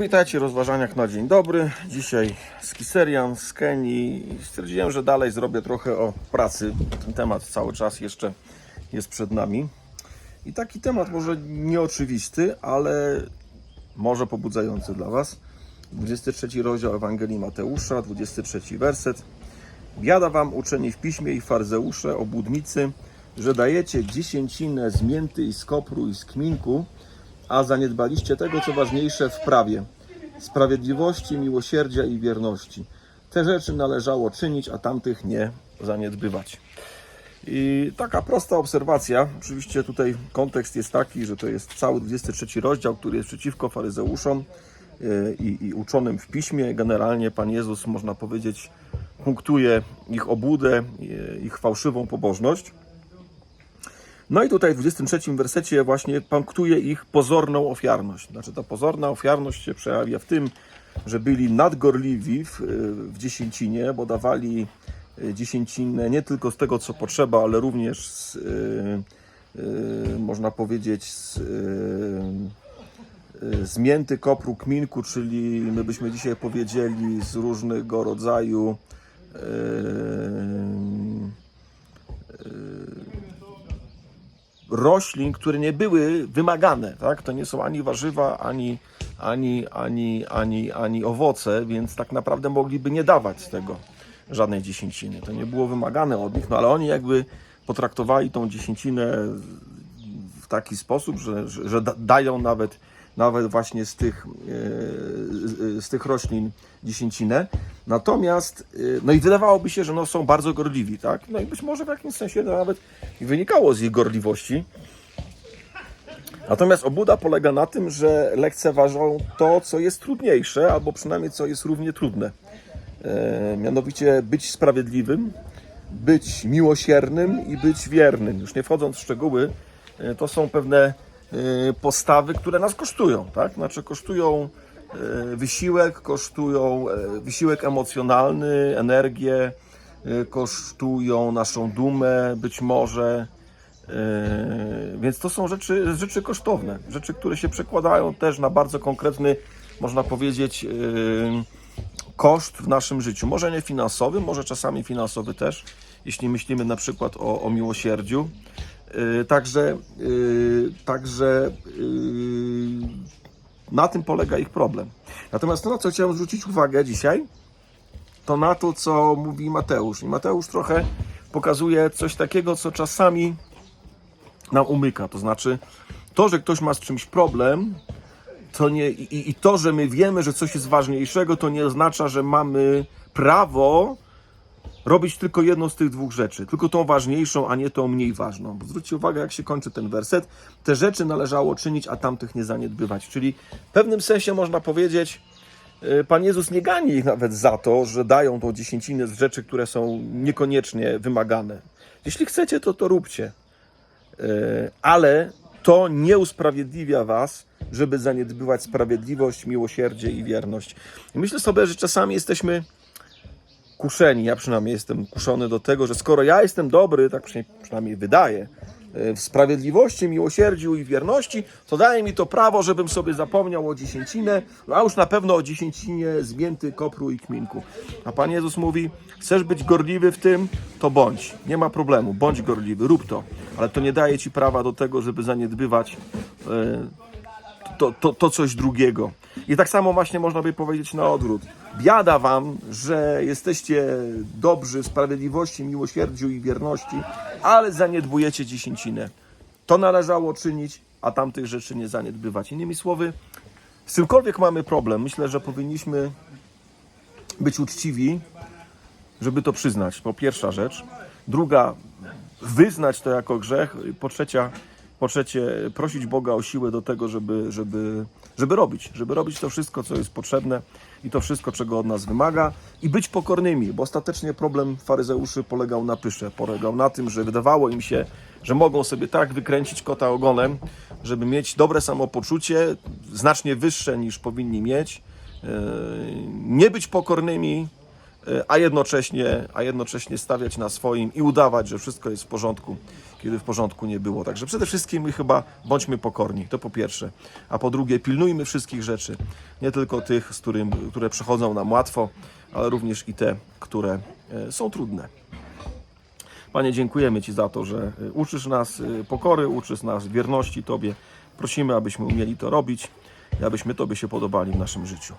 Witajcie rozważaniach na dzień dobry. Dzisiaj z Kiserian, z Kenii. Stwierdziłem, że dalej zrobię trochę o pracy. Ten temat cały czas jeszcze jest przed nami. I taki temat może nieoczywisty, ale może pobudzający dla Was. 23 rozdział Ewangelii Mateusza, 23 werset. Biada wam uczeni w piśmie i farzeusze, obłudnicy, że dajecie dziesięcinę z mięty i z kopru i z kminku, a zaniedbaliście tego, co ważniejsze w prawie sprawiedliwości, miłosierdzia i wierności. Te rzeczy należało czynić, a tamtych nie zaniedbywać. I taka prosta obserwacja. Oczywiście tutaj kontekst jest taki, że to jest cały 23 rozdział, który jest przeciwko faryzeuszom yy, i, i uczonym w piśmie. Generalnie Pan Jezus, można powiedzieć, punktuje ich obłudę, yy, ich fałszywą pobożność. No i tutaj w 23 wersecie właśnie punktuje ich pozorną ofiarność. Znaczy ta pozorna ofiarność się przejawia w tym, że byli nadgorliwi w, w dziesięcinie, bo dawali y, dziesięcinę nie tylko z tego, co potrzeba, ale również z, y, y, można powiedzieć z, y, y, z mięty, kopru, kminku, czyli my byśmy dzisiaj powiedzieli z różnego rodzaju roślin, które nie były wymagane, tak? To nie są ani warzywa, ani, ani, ani, ani, ani owoce, więc tak naprawdę mogliby nie dawać z tego żadnej dziesięciny. To nie było wymagane od nich, no ale oni jakby potraktowali tą dziesięcinę w taki sposób, że, że, że da- dają nawet, nawet właśnie z tych, e, z tych roślin dziesięcinę. Natomiast, e, no i wydawałoby się, że no są bardzo gorliwi, tak? No i być może w jakimś sensie to nawet wynikało z ich gorliwości. Natomiast obłuda polega na tym, że lekceważą to, co jest trudniejsze, albo przynajmniej co jest równie trudne. E, mianowicie być sprawiedliwym, być miłosiernym i być wiernym. Już nie wchodząc w szczegóły, to są pewne postawy, które nas kosztują, tak? Znaczy kosztują e, wysiłek, kosztują e, wysiłek emocjonalny, energię, kosztują naszą dumę, być może. Więc to są rzeczy, rzeczy kosztowne, rzeczy, które się przekładają też na bardzo konkretny, można powiedzieć, koszt w naszym życiu. Może nie finansowy, może czasami finansowy też, jeśli myślimy na przykład o, o miłosierdziu. Yy, Także, yy, także yy, na tym polega ich problem. Natomiast to, na co chciałem zwrócić uwagę dzisiaj, to na to, co mówi Mateusz. I Mateusz trochę pokazuje coś takiego, co czasami nam umyka. To znaczy, to, że ktoś ma z czymś problem, to nie, i, i to, że my wiemy, że coś jest ważniejszego, to nie oznacza, że mamy prawo robić tylko jedną z tych dwóch rzeczy, tylko tą ważniejszą, a nie tą mniej ważną. Bo zwróćcie uwagę, jak się kończy ten werset. Te rzeczy należało czynić, a tamtych nie zaniedbywać. Czyli w pewnym sensie można powiedzieć, y, Pan Jezus nie gani ich nawet za to, że dają tą dziesięcinę z rzeczy, które są niekoniecznie wymagane. Jeśli chcecie, to to róbcie. Y, ale to nie usprawiedliwia was, żeby zaniedbywać sprawiedliwość, miłosierdzie i wierność. I myślę sobie, że czasami jesteśmy kuszeni, ja przynajmniej jestem kuszony do tego, że skoro ja jestem dobry, tak przynajmniej, wydaje, y, w sprawiedliwości, miłosierdziu i wierności, to daje mi to prawo, żebym sobie zapomniał o dziesięcinę, a już na pewno o dziesięcinie z mięty, kopru i kminku. A Pan Jezus mówi, chcesz być gorliwy w tym, to bądź. Nie ma problemu, bądź gorliwy, rób to. Ale to nie daje Ci prawa do tego, żeby zaniedbywać y, to, to, to coś drugiego. I tak samo właśnie można by powiedzieć na odwrót. Biada wam, że jesteście dobrzy w sprawiedliwości, miłosierdziu i wierności, ale zaniedbujecie dziesięcinę. To należało czynić, a tamtych rzeczy nie zaniedbywać. Innymi słowy, z czymkolwiek mamy problem, myślę, że powinniśmy być uczciwi, żeby to przyznać. Po pierwsza rzecz. Druga, wyznać to jako grzech. Po trzecia, po trzecie, prosić Boga o siłę do tego, żeby, żeby, żeby robić, żeby robić to wszystko, co jest potrzebne i to wszystko, czego od nas wymaga i być pokornymi, bo ostatecznie problem faryzeuszy polegał na pysze, polegał na tym, że wydawało im się, że mogą sobie tak wykręcić kota ogonem, żeby mieć dobre samopoczucie, znacznie wyższe niż powinni mieć, yy, nie być pokornymi, e, a jednocześnie, a jednocześnie stawiać na swoim i udawać, że wszystko jest w porządku, kiedy w porządku nie było. Także przede wszystkim my chyba bądźmy pokorni, to po pierwsze. A po drugie, pilnujmy wszystkich rzeczy, nie tylko tych, z którym, które przychodzą nam łatwo, ale również i te, które e, są trudne. Panie, dziękujemy Ci za to, że y, uczysz nas y, pokory, uczysz nas wierności Tobie. Prosimy, abyśmy umieli to robić i abyśmy Tobie się podobali w naszym życiu.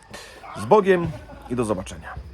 Z Bogiem i do zobaczenia.